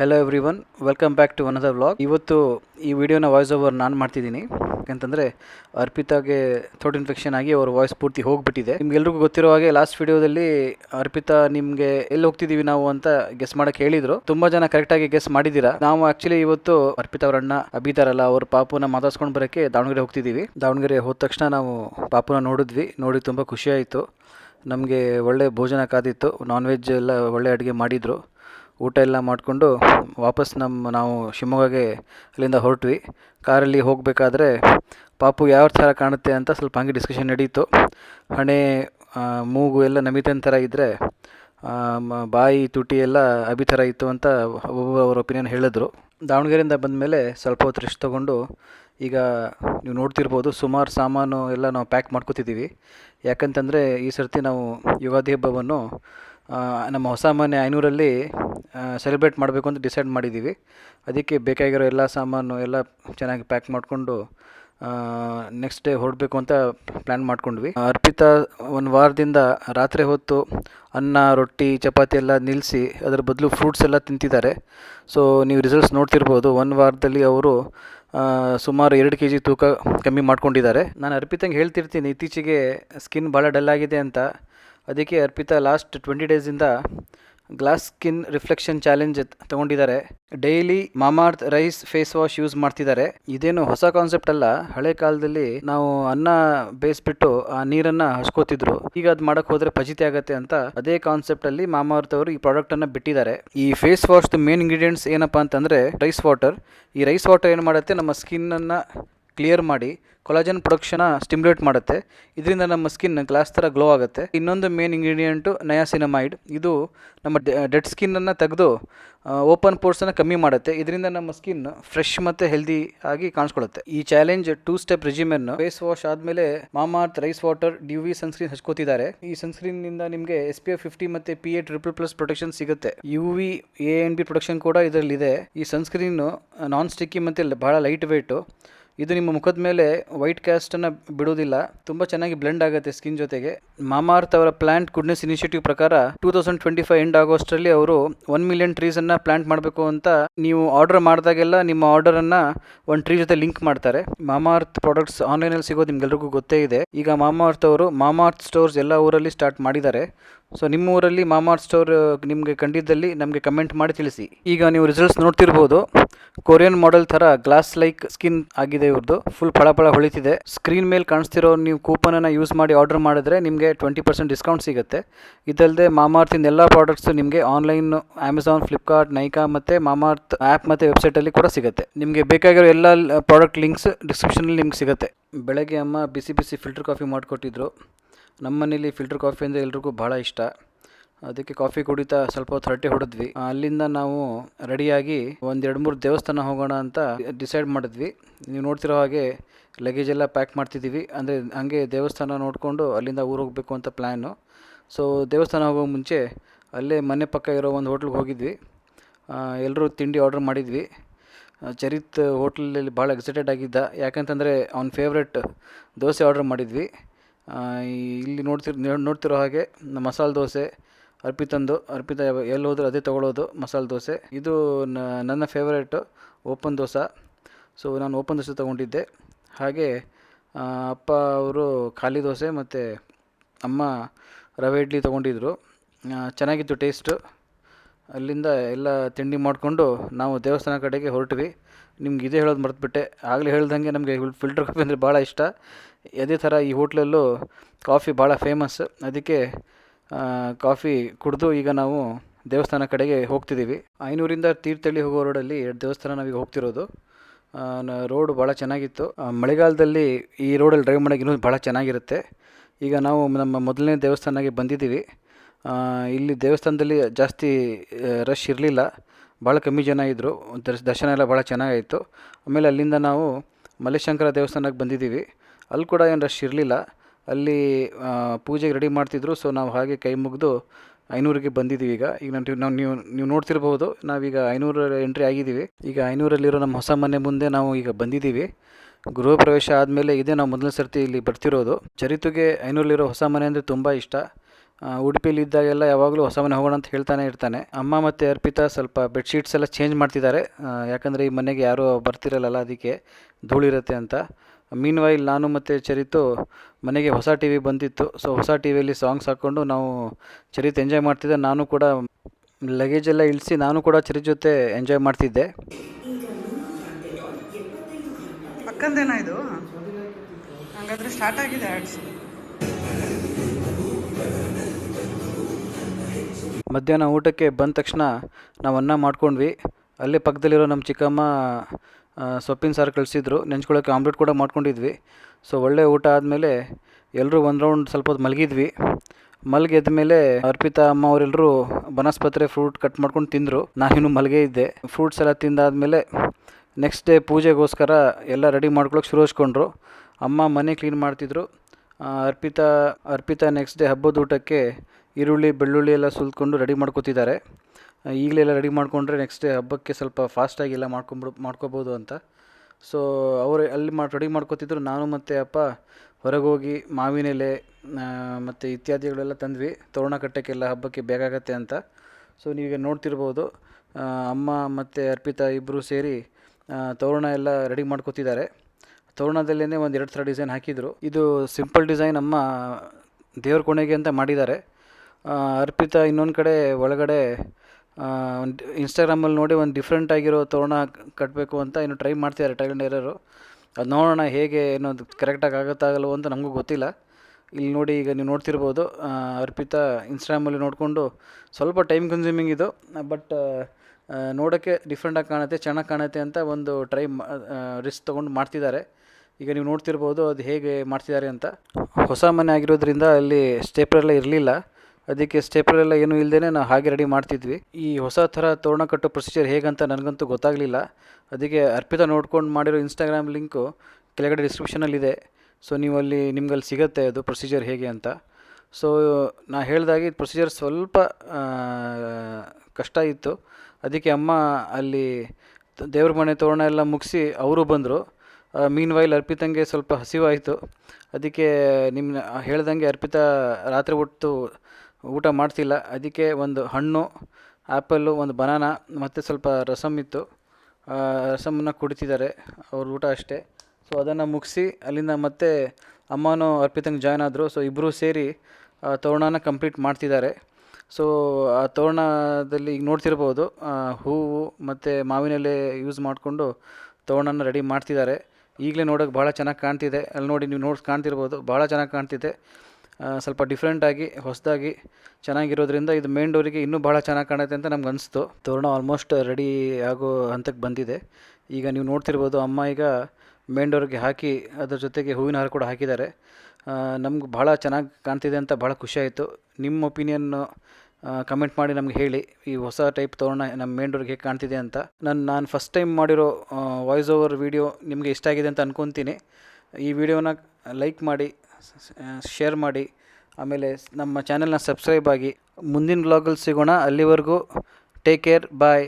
Hello everyone welcome back to another vlog ಇವತ್ತು ಈ ವಿಡಿಯೋನ ವಾಯ್ಸ್ ಓವರ್ ನಾನು ಮಾಡ್ತಿದ್ದೀನಿ. ಯಾಕಂತಂದರೆ ಅರ್ಪಿತಾಗೆ ಥ್ರೋಟ್ ಇನ್ಫೆಕ್ಷನ್ ಆಗಿ ಅವ್ರ ವಾಯ್ಸ್ ಪೂರ್ತಿ ಹೋಗ್ಬಿಟ್ಟಿದೆ. ನಿಮ್ಗೆಲ್ರಿಗೂ ಗೊತ್ತಿರೋ ಹಾಗೆ ಲಾಸ್ಟ್ ವಿಡಿಯೋದಲ್ಲಿ ಅರ್ಪಿತಾ ನಿಮಗೆ ಎಲ್ಲಿ ಹೋಗ್ತಿದ್ದೀವಿ ನಾವು ಅಂತ ಗೆಸ್ ಮಾಡಕ್ಕೆ ಹೇಳಿದ್ರು. ತುಂಬಾ ಜನ ಕರೆಕ್ಟಾಗಿ ಗೆಸ್ ಮಾಡಿದ್ದೀರಾ? ನಾವು ಆ್ಯಕ್ಚುಲಿ ಇವತ್ತು ಅರ್ಪಿತಾ ಅವ್ರ ಅಣ್ಣ ಅಭಿತಾರಲ್ಲ ಅವ್ರ ಪಾಪುನ ಮಾತಾಡ್ಸ್ಕೊಂಡು ಬರೋಕ್ಕೆ ದಾವಣಗೆರೆ ಹೋಗ್ತಿದ್ದೀವಿ ದಾವಣಗೆರೆ ಹೋದ ತಕ್ಷಣ ನಾವು ಪಾಪುನ ನೋಡಿದ್ವಿ. ನೋಡಿ ತುಂಬ ಖುಷಿ ಆಯಿತು. ನಮಗೆ ಒಳ್ಳೆ ಭೋಜನ ಕಾದಿತ್ತು ನಾನ್ ವೆಜ್ ಎಲ್ಲ ಒಳ್ಳೆ ಅಡುಗೆ ಮಾಡಿದರು. ಊಟ ಎಲ್ಲ ಮಾಡಿಕೊಂಡು ವಾಪಸ್ ನಮ್ಮ ನಾವು ಶಿವಮೊಗ್ಗಗೆ ಅಲ್ಲಿಂದ ಹೊರಟ್ವಿ. ಕಾರಲ್ಲಿ ಹೋಗಬೇಕಾದ್ರೆ ಪಾಪು ಯಾವ ಥರ ಕಾಣುತ್ತೆ ಅಂತ ಸ್ವಲ್ಪ ಹಂಗೆ ಡಿಸ್ಕಷನ್ ನಡೀತು. ಹಣೆ ಮೂಗು ಎಲ್ಲ ನಮಿತನ ಥರ ಇದ್ದರೆ ಬಾಯಿ, ತುಟಿ ಎಲ್ಲ ಅಭಿ ಥರ ಇತ್ತು ಅಂತ ಅವ್ರ ಒಪಿನಿಯನ್ ಹೇಳಿದ್ರು. ದಾವಣಗೆರೆಯಿಂದ ಬಂದಮೇಲೆ ಸ್ವಲ್ಪ ಹೊತ್ತು ರೆಸ್ಟ್ ತೊಗೊಂಡು ಈಗ ನೀವು ನೋಡ್ತಿರ್ಬೋದು ಸುಮಾರು ಸಾಮಾನು ಎಲ್ಲ ನಾವು ಪ್ಯಾಕ್ ಮಾಡ್ಕೋತಿದ್ದೀವಿ. ಯಾಕಂತಂದರೆ ಈ ಸರ್ತಿ ನಾವು ಯುಗಾದಿ ಹಬ್ಬವನ್ನು ನಮ್ಮ ಹೊಸ ಮನೆ ಐನೂರಲ್ಲಿ ಸೆಲೆಬ್ರೇಟ್ ಮಾಡಬೇಕು ಅಂತ ಡಿಸೈಡ್ ಮಾಡಿದ್ದೀವಿ ಅದಕ್ಕೆ ಬೇಕಾಗಿರೋ ಎಲ್ಲ ಸಾಮಾನು ಎಲ್ಲ ಚೆನ್ನಾಗಿ ಪ್ಯಾಕ್ ಮಾಡಿಕೊಂಡು ನೆಕ್ಸ್ಟ್ ಡೇ ಹೊರಡಬೇಕು ಅಂತ ಪ್ಲ್ಯಾನ್ ಮಾಡ್ಕೊಂಡ್ವಿ. ಅರ್ಪಿತಾ ಒಂದು ವಾರದಿಂದ ರಾತ್ರಿ ಹೊತ್ತು ಅನ್ನ, ರೊಟ್ಟಿ, ಚಪಾತಿ ಎಲ್ಲ ನಿಲ್ಲಿಸಿ ಅದರ ಬದಲು ಫ್ರೂಟ್ಸ್ ಎಲ್ಲ ತಿಂತಿದ್ದಾರೆ. ಸೊ ನೀವು ರಿಸಲ್ಟ್ಸ್ ನೋಡ್ತಿರ್ಬೋದು. ಒಂದು ವಾರದಲ್ಲಿ ಅವರು ಸುಮಾರು ಎರಡು ಕೆ ಜಿ ತೂಕ ಕಮ್ಮಿ ಮಾಡ್ಕೊಂಡಿದ್ದಾರೆ. ನಾನು ಅರ್ಪಿತಂಗೆ ಹೇಳ್ತಿರ್ತೀನಿ, ಇತ್ತೀಚೆಗೆ ಸ್ಕಿನ್ ಭಾಳ ಡಲ್ ಆಗಿದೆ ಅಂತ. ಅದಕ್ಕೆ ಅರ್ಪಿತಾ ಲಾಸ್ಟ್ ಟ್ವೆಂಟಿ ಡೇಸಿಂದ ಗ್ಲಾಸ್ ಸ್ಕಿನ್ ರಿಫ್ಲೆಕ್ಷನ್ ಚಾಲೆಂಜ್ ತಗೊಂಡಿದ್ದಾರೆ. Daily Mamaearth rice face wash use ಮಾಡ್ತಿದ್ದಾರೆ. ಇದೇನು ಹೊಸ ಕಾನ್ಸೆಪ್ಟ್ ಅಲ್ಲ. ಹಳೆ ಕಾಲದಲ್ಲಿ ನಾವು ಅನ್ನ ಬೇಯಿಸ್ಬಿಟ್ಟು ಆ ನೀರನ್ನ ಹಸ್ಕೋತಿದ್ರು. ಈಗ ಅದ್ ಮಾಡಕ್ ಹೋದ್ರೆ ಫಜಿತಿ ಆಗತ್ತೆ ಅಂತ ಅದೇ ಕಾನ್ಸೆಪ್ಟ್ ಅಲ್ಲಿ ಮಾಮಾರ್ತ್ ಅವರು ಈ ಪ್ರಾಡಕ್ಟ್ ಅನ್ನ ಬಿಟ್ಟಿದ್ದಾರೆ. ಈ ಫೇಸ್ ವಾಶ್ ಮೇನ್ ಇಂಗ್ರೀಡಿಯೆಂಟ್ಸ್ ಏನಪ್ಪಾ ಅಂತಂದ್ರೆ ರೈಸ್ ವಾಟರ್ ಈ ರೈಸ್ ವಾಟರ್ ಏನು ಮಾಡುತ್ತೆ? ನಮ್ಮ ಸ್ಕಿನ್ ಅನ್ನ ಕ್ಲಿಯರ್ ಮಾಡಿ ಕೊಲಾಜನ್ ಪ್ರೊಡಕ್ಷನ್ ಸ್ಟಿಮ್ಯುಲೇಟ್ ಮಾಡುತ್ತೆ. ಇದರಿಂದ ನಮ್ಮ ಸ್ಕಿನ್ ಗ್ಲಾಸ್ ಥರ ಗ್ಲೋ ಆಗುತ್ತೆ. ಇನ್ನೊಂದು ಮೇನ್ ಇಂಗ್ರೀಡಿಯೆಂಟು ನಯಾಸಿನಮೈಡ್ ಇದು ನಮ್ಮ ಡೆಡ್ ಸ್ಕಿನ್ನನ್ನು ತೆಗೆದು ಓಪನ್ ಪೋರ್ಸನ್ನು ಕಮ್ಮಿ ಮಾಡುತ್ತೆ. ಇದರಿಂದ ನಮ್ಮ ಸ್ಕಿನ್ ಫ್ರೆಶ್ ಮತ್ತು ಹೆಲ್ದಿ ಆಗಿ ಕಾಣಿಸ್ಕೊಳ್ಳುತ್ತೆ. ಈ challenge two step regimen face wash ಆದಮೇಲೆ Mamaearth rice water D V sunscreen ಹಚ್ಕೋತಿದ್ದಾರೆ. ಈ ಸನ್ಸ್ಕ್ರೀನಿಂದ ನಿಮಗೆ ಎಸ್ ಪಿ ಎಫ್ ಫಿಫ್ಟಿ ಮತ್ತು P A triple plus protection ಸಿಗುತ್ತೆ. U V A and B protection ಕೂಡ ಇದರಲ್ಲಿದೆ. ಈ ಸನ್ಸ್ಕ್ರೀನು ನಾನ್ ಸ್ಟಿಕ್ಕಿ ಮತ್ತು ಭಾಳ ಲೈಟ್ ವೆಯ್ಟು ಇದು ನಿಮ್ಮ ಮುಖದ ಮೇಲೆ ವೈಟ್ ಕ್ಯಾಸ್ಟನ್ನು ಬಿಡುವುದಿಲ್ಲ. ತುಂಬ ಚೆನ್ನಾಗಿ ಬ್ಲೆಂಡ್ ಆಗುತ್ತೆ ಸ್ಕಿನ್ ಜೊತೆಗೆ. ಮಾಮಾರ್ತ್ ಅವರ ಪ್ಲಾಂಟ್ ಗುಡ್ನೆಸ್ ಇನಿಷಿಯೇಟಿವ್ ಪ್ರಕಾರ two thousand twenty five end ಆಗೋಷ್ಟರಲ್ಲಿ ಅವರು ಒನ್ ಮಿಲಿಯನ್ ಟ್ರೀಸನ್ನು ಪ್ಲಾಂಟ್ ಮಾಡಬೇಕು ಅಂತ ನೀವು ಆರ್ಡರ್ ಮಾಡಿದಾಗೆಲ್ಲ ನಿಮ್ಮ ಆರ್ಡರನ್ನು ಒಂದು ಟ್ರೀ ಜೊತೆ ಲಿಂಕ್ ಮಾಡ್ತಾರೆ. ಮಾಮಾರ್ತ್ ಪ್ರಾಡಕ್ಟ್ಸ್ ಆನ್ಲೈನಲ್ಲಿ ಸಿಗೋದು ನಿಮ್ಗೆಲ್ರಿಗೂ ಗೊತ್ತೇ ಇದೆ. ಈಗ ಮಾಮಾರ್ತ್ ಅವರು ಮಾಮಾರ್ತ್ ಸ್ಟೋರ್ಸ್ ಎಲ್ಲ ಊರಲ್ಲಿ ಸ್ಟಾರ್ಟ್ ಮಾಡಿದ್ದಾರೆ. ಸೊ ನಿಮ್ಮ ಊರಲ್ಲಿ ಮಾಮಾರ್ಟ್ ಸ್ಟೋರ್ ನಿಮಗೆ ಕಂಡಿದ್ದಲ್ಲಿ ನಮಗೆ ಕಮೆಂಟ್ ಮಾಡಿ ತಿಳಿಸಿ. ಈಗ ನೀವು ರಿಸಲ್ಟ್ಸ್ ನೋಡ್ತಿರ್ಬೋದು. ಕೊರಿಯನ್ ಮಾಡೆಲ್ ಥರ ಗ್ಲಾಸ್ ಲೈಕ್ ಸ್ಕಿನ್ ಆಗಿದೆ ಇವ್ರದ್ದು ಫುಲ್ ಫಳ ಫಳ ಹೊಳಿತಿದೆ. ಸ್ಕ್ರೀನ್ ಮೇಲೆ ಕಾಣಿಸ್ತಿರೋ ನೀವು ಕೂಪನನ್ನು ಯೂಸ್ ಮಾಡಿ ಆರ್ಡರ್ ಮಾಡಿದ್ರೆ ನಿಮಗೆ ಟ್ವೆಂಟಿ ಪರ್ಸೆಂಟ್ ಡಿಸ್ಕೌಂಟ್ ಸಿಗುತ್ತೆ. ಇದಲ್ಲದೆ ಮಾಮಾರ್ತಿಂದ ಎಲ್ಲ ಪ್ರಾಡಕ್ಟ್ಸ್ ನಿಮಗೆ ಆನ್ಲೈನ್ ಅಮೆಝಾನ್ ಫ್ಲಿಪ್ಕಾರ್ಟ್ ನೈಕಾ ಮತ್ತು ಮಾಮಾರ್ತ್ ಆ್ಯಪ್ ಮತ್ತು ವೆಬ್ಸೈಟಲ್ಲಿ ಕೂಡ ಸಿಗುತ್ತೆ. ನಿಮಗೆ ಬೇಕಾಗಿರೋ ಎಲ್ಲ ಪ್ರಾಡಕ್ಟ್ ಲಿಂಕ್ಸ್ ಡಿಸ್ಕ್ರಿಪ್ಷನಲ್ಲಿ ನಿಮ್ಗೆ ಸಿಗುತ್ತೆ. ಬೆಳಗ್ಗೆ ಅಮ್ಮ ಬಿಸಿ ಬಿಸಿ ಫಿಲ್ಟರ್ ಕಾಫಿ ಮಾಡಿಕೊಟ್ಟಿದ್ರು. ನಮ್ಮ ಮನೇಲಿ ಫಿಲ್ಟರ್ ಕಾಫಿ ಅಂದರೆ ಎಲ್ರಿಗೂ ಭಾಳ ಇಷ್ಟ. ಅದಕ್ಕೆ ಕಾಫಿ ಕುಡಿತಾ ಸ್ವಲ್ಪ ಹೊತ್ತು ಹೊಡೆದ್ವಿ ಅಲ್ಲಿಂದ ನಾವು ರೆಡಿಯಾಗಿ ಒಂದು ಎರಡು ಮೂರು ದೇವಸ್ಥಾನ ಹೋಗೋಣ ಅಂತ ಡಿಸೈಡ್ ಮಾಡಿದ್ವಿ. ನೀವು ನೋಡ್ತಿರೋ ಹಾಗೆ ಲಗೇಜ್ ಎಲ್ಲ ಪ್ಯಾಕ್ ಮಾಡ್ತಿದ್ದೀವಿ. ಅಂದರೆ ಹಂಗೆ ದೇವಸ್ಥಾನ ನೋಡಿಕೊಂಡು ಅಲ್ಲಿಂದ ಊರು ಹೋಗಬೇಕು ಅಂತ ಪ್ಲ್ಯಾನು ಸೊ ದೇವಸ್ಥಾನ ಹೋಗೋ ಮುಂಚೆ ಅಲ್ಲೇ ಮನೆ ಪಕ್ಕ ಇರೋ ಒಂದು ಹೋಟ್ಲಿಗೆ ಹೋಗಿದ್ವಿ. ಎಲ್ಲರೂ ತಿಂಡಿ ಆರ್ಡ್ರ್ ಮಾಡಿದ್ವಿ. ಚರಿತ್ ಹೋಟ್ಲಲ್ಲಿ ಭಾಳ ಎಕ್ಸೈಟೆಡ್ ಆಗಿದ್ದ. ಯಾಕಂತಂದರೆ ಅವ್ನ ಫೇವ್ರೆಟ್ ದೋಸೆ ಆರ್ಡ್ರ್ ಮಾಡಿದ್ವಿ. ಇಲ್ಲಿ ನೋಡ್ತಿರ ನೋಡ್ತಿರೋ ಹಾಗೆ ಮಸಾಲೆ ದೋಸೆ ಅರ್ಪಿತಂದು ಅರ್ಪಿತ ಎಲ್ಲಿ ಹೋದ್ರೆ ಅದೇ ತೊಗೊಳೋದು ಮಸಾಲೆ ದೋಸೆ. ಇದು ನನ್ನ ಫೇವ್ರೇಟು ಓಪನ್ ದೋಸೆ. ಸೊ ನಾನು ಓಪನ್ ದೋಸೆ ತೊಗೊಂಡಿದ್ದೆ. ಹಾಗೆ ಅಪ್ಪ ಅವರು ಖಾಲಿ ದೋಸೆ ಮತ್ತು ಅಮ್ಮ ರವೆ ಇಡ್ಲಿ ತೊಗೊಂಡಿದ್ರು. ಚೆನ್ನಾಗಿತ್ತು ಟೇಸ್ಟು ಅಲ್ಲಿಂದ ಎಲ್ಲ ತಿಂಡಿ ಮಾಡಿಕೊಂಡು ನಾವು ದೇವಸ್ಥಾನ ಕಡೆಗೆ ಹೊರಟ್ವಿ. ನಿಮ್ಗೆ ಇದೇ ಹೇಳೋದು ಮರೆತುಬಿಟ್ಟೆ. ಆಗಲೇ ಹೇಳ್ದಂಗೆ ನಮಗೆ ಫಿಲ್ಟರ್ ಕಾಫಿ ಅಂದರೆ ಭಾಳ ಇಷ್ಟ. ಅದೇ ಥರ ಈ ಹೋಟ್ಲಲ್ಲೂ ಕಾಫಿ ಭಾಳ ಫೇಮಸ್ ಅದಕ್ಕೆ ಕಾಫಿ ಕುಡಿದು ಈಗ ನಾವು ದೇವಸ್ಥಾನ ಕಡೆಗೆ ಹೋಗ್ತಿದ್ದೀವಿ ಐನೂರಿಂದ ತೀರ್ಥಹಳ್ಳಿ ಹೋಗೋ ರೋಡಲ್ಲಿ ಎರಡು ದೇವಸ್ಥಾನ ನಾವೀಗ ಹೋಗ್ತಿರೋದು. ರೋಡ್ ಭಾಳ ಚೆನ್ನಾಗಿತ್ತು. ಮಳೆಗಾಲದಲ್ಲಿ ಈ ರೋಡಲ್ಲಿ ಡ್ರೈವ್ ಮಾಡೋಕೆ ಇನ್ನೂ ಭಾಳ ಚೆನ್ನಾಗಿರುತ್ತೆ. ಈಗ ನಾವು ನಮ್ಮ ಮೊದಲನೇ ದೇವಸ್ಥಾನಕ್ಕೆ ಬಂದಿದ್ದೀವಿ. ಇಲ್ಲಿ ದೇವಸ್ಥಾನದಲ್ಲಿ ಜಾಸ್ತಿ ರಶ್ ಇರಲಿಲ್ಲ. ಭಾಳ ಕಮ್ಮಿ ಜನ ಇದ್ದರು ದರ್ಶ ದರ್ಶನ ಎಲ್ಲ ಭಾಳ ಚೆನ್ನಾಗಾಯಿತು. ಆಮೇಲೆ ಅಲ್ಲಿಂದ ನಾವು ಮಲ್ಲೇಶಂಕರ ದೇವಸ್ಥಾನಕ್ಕೆ ಬಂದಿದ್ದೀವಿ. ಅಲ್ಲಿ ಕೂಡ ಏನು ರಶ್ ಇರಲಿಲ್ಲ. ಅಲ್ಲಿ ಪೂಜೆಗೆ ರೆಡಿ ಮಾಡ್ತಿದ್ರು. ಸೊ ನಾವು ಹಾಗೆ ಕೈ ಮುಗಿದು ಐನೂರಿಗೆ ಬಂದಿದ್ದೀವಿ ಈಗ. ಈಗ ನಾನು ನಾವು, ನೀವು ನೀವು ನೋಡ್ತಿರ್ಬೋದು. ನಾವೀಗ ಐನೂರ ಎಂಟ್ರಿ ಆಗಿದ್ದೀವಿ. ಈಗ ಐನೂರಲ್ಲಿರೋ ನಮ್ಮ ಹೊಸ ಮನೆ ಮುಂದೆ ನಾವು ಈಗ ಬಂದಿದ್ದೀವಿ. ಗೃಹ ಪ್ರವೇಶ ಆದಮೇಲೆ ಇದೇ. ನಾವು ಮೊದಲನೇ ಸರ್ತಿ ಇಲ್ಲಿ ಬರ್ತಿರೋದು. ಚರಿತುಗೆ ಐನೂರಲ್ಲಿರೋ ಹೊಸ ಮನೆ ಅಂದರೆ ತುಂಬ ಇಷ್ಟ. ಆ, ಉಡುಪಿಯಲ್ಲಿ ಇದ್ದಾಗೆಲ್ಲ ಯಾವಾಗಲೂ ಹೊಸ ಮನೆ ಹೋಗೋಣ ಅಂತ ಹೇಳ್ತಾನೆ ಇರ್ತಾನೆ. ಅಮ್ಮ ಮತ್ತು ಅರ್ಪಿತಾ ಸ್ವಲ್ಪ ಬೆಡ್ಶೀಟ್ಸ್ ಎಲ್ಲ ಚೇಂಜ್ ಮಾಡ್ತಿದ್ದಾರೆ. ಯಾಕಂದರೆ ಈ ಮನೆಗೆ ಯಾರೂ ಬರ್ತಿರಲ್ಲ ಅದಕ್ಕೆ ಧೂಳಿರುತ್ತೆ ಅಂತ. ಮೀನ್ ವೈಲ್ ನಾನು ಮತ್ತು ಚರಿತು ಮನೆಗೆ ಹೊಸ ಟಿ ವಿ ಬಂದಿತ್ತು. ಸೊ ಹೊಸ ಟಿ ವಿಯಲ್ಲಿ ಸಾಂಗ್ಸ್ ಹಾಕ್ಕೊಂಡು ನಾವು ಚರಿತ್ ಎಂಜಾಯ್ ಮಾಡ್ತಿದ್ದೆ. ನಾನು ಕೂಡ ಲಗೇಜ್ ಎಲ್ಲ ಇಳಿಸಿ ನಾನು ಕೂಡ ಚರಿ ಜೊತೆ ಎಂಜಾಯ್ ಮಾಡ್ತಿದ್ದೆ. ಪಕ್ಕಂದೇನಾ ಇದು? ಹಂಗಾದ್ರೆ ಸ್ಟಾರ್ಟ್ ಆಗಿದೆ ಆ್ಯಡ್ಸ್ ಮಧ್ಯಾಹ್ನ ಊಟಕ್ಕೆ ಬಂದ ತಕ್ಷಣ ನಾವು ಅನ್ನ ಮಾಡ್ಕೊಂಡ್ವಿ. ಅಲ್ಲೇ ಪಕ್ಕದಲ್ಲಿರೋ ನಮ್ಮ ಚಿಕ್ಕಮ್ಮ ಸೊಪ್ಪಿನ ಸಾರು ಕಳಿಸಿದ್ರು. ನೆಂಚ್ಕೊಳ್ಳೋಕ್ಕೆ ಆಮ್ಲೆಟ್ ಕೂಡ ಮಾಡ್ಕೊಂಡಿದ್ವಿ. ಸೊ, ಒಳ್ಳೆ ಊಟ ಆದಮೇಲೆ ಎಲ್ಲರೂ ಒಂದು ರೌಂಡ್ ಸ್ವಲ್ಪ ಹೊತ್ತು ಮಲಗಿದ್ವಿ. ಮಲಗಿ ಎದ್ಮೇಲೆ ಅರ್ಪಿತಾ ಅಮ್ಮ ಅವರೆಲ್ಲರೂ ಬನಸ್ಪತ್ರೆ ಫ್ರೂಟ್ ಕಟ್ ಮಾಡ್ಕೊಂಡು ತಿಂದರು. ನಾನಿನ್ನು ಮಲಗೇ ಇದ್ದೆ. ಫ್ರೂಟ್ಸ್ ಎಲ್ಲ ತಿಂದಾದಮೇಲೆ ನೆಕ್ಸ್ಟ್ ಡೇ ಪೂಜೆಗೋಸ್ಕರ ಎಲ್ಲ ರೆಡಿ ಮಾಡ್ಕೊಳಕ್ಕೆ ಶುರು ಹಚ್ಕೊಂಡ್ರು. ಅಮ್ಮ ಮನೆ ಕ್ಲೀನ್ ಮಾಡ್ತಿದ್ರು. ಅರ್ಪಿತಾ ಅರ್ಪಿತಾ ನೆಕ್ಸ್ಟ್ ಡೇ ಹಬ್ಬದ ಊಟಕ್ಕೆ ಈರುಳ್ಳಿ, ಬೆಳ್ಳುಳ್ಳಿ ಎಲ್ಲ ಸುಲ್ಕೊಂಡು ರೆಡಿ ಮಾಡ್ಕೋತಿದ್ದಾರೆ. ಈಗಲೇ ಎಲ್ಲ ರೆಡಿ ಮಾಡಿಕೊಂಡ್ರೆ ನೆಕ್ಸ್ಟ್ ಹಬ್ಬಕ್ಕೆ ಸ್ವಲ್ಪ ಫಾಸ್ಟಾಗಿ ಎಲ್ಲ ಮಾಡ್ಕೊಂಬಿಡ್, ಮಾಡ್ಕೋಬೋದು ಅಂತ. ಸೊ ಅವರು ಅಲ್ಲಿ ಮಾಡಿ ರೆಡಿ ಮಾಡ್ಕೋತಿದ್ರು. ನಾನು ಮತ್ತು ಅಪ್ಪ ಹೊರಗೆ ಹೋಗಿ ಮಾವಿನ ಎಲೆ ಮತ್ತು ಇತ್ಯಾದಿಗಳೆಲ್ಲ ತಂದ್ವಿ. ತೋರಣ ಕಟ್ಟೋಕ್ಕೆಲ್ಲ ಹಬ್ಬಕ್ಕೆ ಬೇಕಾಗತ್ತೆ ಅಂತ. ಸೊ ನೀವೀಗ ನೋಡ್ತಿರ್ಬೋದು. ಅಮ್ಮ ಮತ್ತು ಅರ್ಪಿತಾ ಇಬ್ಬರು ಸೇರಿ ತೋರಣ ಎಲ್ಲ ರೆಡಿ ಮಾಡ್ಕೋತಿದ್ದಾರೆ. ತೋರಣದಲ್ಲೇ ಒಂದು ಎರಡು ಥರ ಡಿಸೈನ್ ಹಾಕಿದರು. ಇದು ಸಿಂಪಲ್ ಡಿಸೈನ್ ಅಮ್ಮ ದೇವ್ರ ಕೋಣೆಗೆ ಅಂತ ಮಾಡಿದ್ದಾರೆ. ಅರ್ಪಿತಾ ಇನ್ನೊಂದು ಕಡೆ ಒಳಗಡೆ ಒಂದು ಇನ್ಸ್ಟಾಗ್ರಾಮಲ್ಲಿ ನೋಡಿ ಒಂದು ಡಿಫ್ರೆಂಟ್ ಆಗಿರೋ ತೋರಣ ಕಟ್ಟಬೇಕು ಅಂತ ಇನ್ನು ಟ್ರೈ ಮಾಡ್ತಿದ್ದಾರೆ ಟ್ರೈಲ್ ಆ್ಯಂಡ್ ಎರರು ಅದು ನೋಡೋಣ ಹೇಗೆ ಏನೋ ಕರೆಕ್ಟಾಗಿ ಆಗುತ್ತಾಗಲ್ವೋ ಅಂತ ನಮಗೂ ಗೊತ್ತಿಲ್ಲ. ಇಲ್ಲಿ ನೋಡಿ ಈಗ ನೀವು ನೋಡ್ತಿರ್ಬೋದು ಅರ್ಪಿತಾ ಇನ್ಸ್ಟಾಗ್ರಾಮಲ್ಲಿ ನೋಡಿಕೊಂಡು ಸ್ವಲ್ಪ ಟೈಮ್ ಕನ್ಸ್ಯೂಮಿಂಗ್ ಇದು ಬಟ್ ನೋಡೋಕ್ಕೆ ಡಿಫ್ರೆಂಟಾಗಿ ಕಾಣುತ್ತೆ, ಚೆನ್ನಾಗಿ ಕಾಣುತ್ತೆ ಅಂತ ಒಂದು ಟ್ರೈ ರಿಸ್ಕ್ ತೊಗೊಂಡು ಮಾಡ್ತಿದ್ದಾರೆ ಈಗ ನೀವು ನೋಡ್ತಿರ್ಬೋದು ಅದು ಹೇಗೆ ಮಾಡ್ತಿದ್ದಾರೆ ಅಂತ. ಹೊಸ ಮನೆ ಆಗಿರೋದ್ರಿಂದ ಅಲ್ಲಿ ಸ್ಟೇಪ್ರೆಲ್ಲ ಇರಲಿಲ್ಲ. ಅದಕ್ಕೆ ಸ್ಟೇಪಲ್ ಎಲ್ಲ ಏನೂ ಇಲ್ಲದೇ ನಾವು ಹಾಗೆ ರೆಡಿ ಮಾಡ್ತಿದ್ವಿ. ಈ ಹೊಸ ಥರ ತೋರಣ ಕಟ್ಟೋ ಪ್ರೊಸೀಜರ್ ಹೇಗಂತ ನನಗಂತೂ ಗೊತ್ತಾಗಲಿಲ್ಲ. ಅದಕ್ಕೆ ಅರ್ಪಿತಾ ನೋಡ್ಕೊಂಡು ಮಾಡಿರೋ ಇನ್ಸ್ಟಾಗ್ರಾಮ್ ಲಿಂಕು ಕೆಳಗಡೆ ಡಿಸ್ಕ್ರಿಪ್ಷನಲ್ಲಿದೆ ಸೊ ನೀವು ಅಲ್ಲಿ ನಿಮ್ಗಲ್ಲಿ ಸಿಗುತ್ತೆ ಅದು ಪ್ರೊಸೀಜರ್ ಹೇಗೆ ಅಂತ. ಸೊ ನಾ ಹೇಳ್ದಾಗಿ ಪ್ರೊಸೀಜರ್ ಸ್ವಲ್ಪ ಕಷ್ಟ ಇತ್ತು. ಅದಕ್ಕೆ ಅಮ್ಮ ಅಲ್ಲಿ ದೇವ್ರ ಮನೆ ತೋರಣ ಎಲ್ಲ ಮುಗಿಸಿ ಅವರು ಬಂದರು. ಮೀನ್ ವೈಲ್ ಅರ್ಪಿತಂಗೆ ಸ್ವಲ್ಪ ಹಸಿವಾಯಿತು. ಅದಕ್ಕೆ ನಿಮ್ಮ ಹೇಳ್ದಂಗೆ ಅರ್ಪಿತಾ ರಾತ್ರಿ ಹೊತ್ತು ಊಟ ಮಾಡ್ತಿಲ್ಲ. ಅದಕ್ಕೆ ಒಂದು ಹಣ್ಣು ಆ್ಯಪಲ್ಲು ಒಂದು ಬನಾನ, ಮತ್ತು ಸ್ವಲ್ಪ ರಸಮ್ ಇತ್ತು. ರಸಮನ್ನ ಕುಡಿತಿದ್ದಾರೆ. ಅವ್ರ ಊಟ ಅಷ್ಟೇ. ಸೊ ಅದನ್ನು ಮುಗಿಸಿ, ಅಲ್ಲಿಂದ ಮತ್ತೆ ಅಮ್ಮನೂ ಅರ್ಪಿತಂಗೆ ಜಾಯ್ನ್ ಆದರು. ಸೊ ಇಬ್ಬರೂ ಸೇರಿ ತೋರಣನ ಕಂಪ್ಲೀಟ್ ಮಾಡ್ತಿದ್ದಾರೆ. ಸೊ ಆ ತೋರಣದಲ್ಲಿ ಈಗ ನೋಡ್ತಿರ್ಬೋದು ಹೂವು ಮತ್ತು ಮಾವಿನ ಎಲೆ ಯೂಸ್ ಮಾಡಿಕೊಂಡು ತೋರಣನ ರೆಡಿ ಮಾಡ್ತಿದ್ದಾರೆ. ಈಗಲೇ ನೋಡೋಕೆ ಭಾಳ ಚೆನ್ನಾಗಿ ಕಾಣ್ತಿದೆ. ಅಲ್ಲಿ ನೋಡಿ ನೀವು ನೋಡಿ, ಕಾಣ್ತಿರ್ಬೋದು. ಭಾಳ ಚೆನ್ನಾಗಿ ಕಾಣ್ತಿದೆ. ಸ್ವಲ್ಪ ಡಿಫ್ರೆಂಟಾಗಿ ಹೊಸದಾಗಿ ಚೆನ್ನಾಗಿರೋದ್ರಿಂದ ಇದು ಮೇನ್ ಡೋರಿಗೆ ಇನ್ನೂ ಭಾಳ ಚೆನ್ನಾಗಿ ಕಾಣುತ್ತೆ ಅಂತ ನಮ್ಗೆ ಅನಿಸ್ತು. ತೋರಣ ಆಲ್ಮೋಸ್ಟ್ ರೆಡಿ ಆಗೋ ಹಂತಕ್ಕೆ ಬಂದಿದೆ. ಈಗ ನೀವು ನೋಡ್ತಿರ್ಬೋದು ಅಮ್ಮ ಈಗ ಮೇನ್ ಡೋರ್ಗೆ ಹಾಕಿ, ಅದ್ರ ಜೊತೆಗೆ ಹೂವಿನ ಹಾರ ಕೂಡ ಹಾಕಿದ್ದಾರೆ. ನಮ್ಗೆ ಭಾಳ ಚೆನ್ನಾಗಿ ಕಾಣ್ತಿದೆ ಅಂತ ಭಾಳ ಖುಷಿಯಾಯಿತು ನಿಮ್ಮ ಒಪಿನಿಯನ್ನು ಕಮೆಂಟ್ ಮಾಡಿ ನಮ್ಗೆ ಹೇಳಿ. ಈ ಹೊಸ ಟೈಪ್ ತೋರಣ ನಮ್ಮ ಮೇನ್ ಡೋರ್ಗೆ ಹೇಗೆ ಕಾಣ್ತಿದೆ ಅಂತ. ನಾನು ನಾನು ಫಸ್ಟ್ ಟೈಮ್ ಮಾಡಿರೋ ವಾಯ್ಸ್ ಓವರ್ ವೀಡಿಯೋ ನಿಮಗೆ ಇಷ್ಟ ಆಗಿದೆ ಅಂತ ಅನ್ಕೊತೀನಿ. ಈ ವಿಡಿಯೋನ ಲೈಕ್ ಮಾಡಿ ಶೇರ್ ಮಾಡಿ. ಆಮೇಲೆ ನಮ್ಮ ಚಾನೆಲ್ನ ಸಬ್ಸ್ಕ್ರೈಬ್ ಆಗಿ. ಮುಂದಿನ ವ್ಲಾಗಲ್ಲಿ ಸಿಗೋಣ. ಅಲ್ಲಿವರೆಗೂ ಟೇಕ್ ಕೇರ್ ಬಾಯ್